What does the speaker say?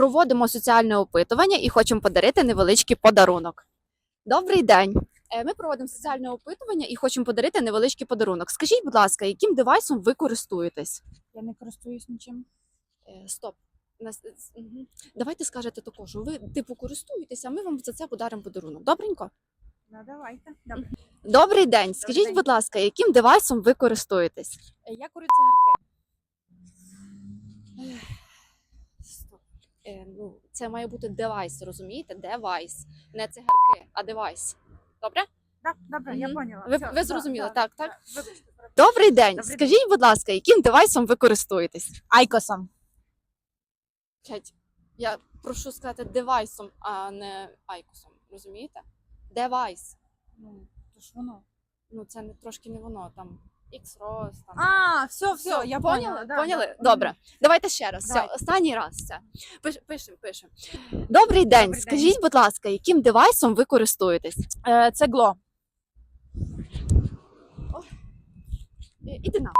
Проводимо соціальне опитування і хочемо подарити невеличкий подарунок. Добрий день. Е, Ми проводимо соціальне опитування і хочемо подарити невеличкий подарунок. Скажіть, будь ласка, яким девайсом ви користуєтесь? Я не користуюсь нічим. Е, Стоп. Давайте скажете також, що ви типу користуєтеся, а ми вам за це подаримо подарунок. Добренько? Ну, давайте. Добре. Добрий день. Скажіть, день. будь ласка, яким девайсом ви користуєтесь? Е, Я курю цигарки. Стоп. Е, ну, це має бути девайс, розумієте? Девайс. Не цигарки, а девайс. Добре? Так, добре, я поняла. Ви- Всьо, ви да, зрозуміли, да, так, да. так? Вибачте, Добрий день. Добрий Скажіть, будь ласка, яким девайсом ви користуєтесь? Айкосом. Чать, я прошу сказати девайсом, а не айкосом. Розумієте? Девайс. Ну, то ж воно. Ну, це не трошки не воно, там X-Rose, там. А, все, все, я поняли? поняла. да, поняли? да. Добре. Давайте ще раз. Все, останній раз. Все. Пиш, пишемо, пишемо. Добрий день. Добрий Скажіть, будь ласка, яким девайсом ви користуєтесь? Е, Це гло. Іди на.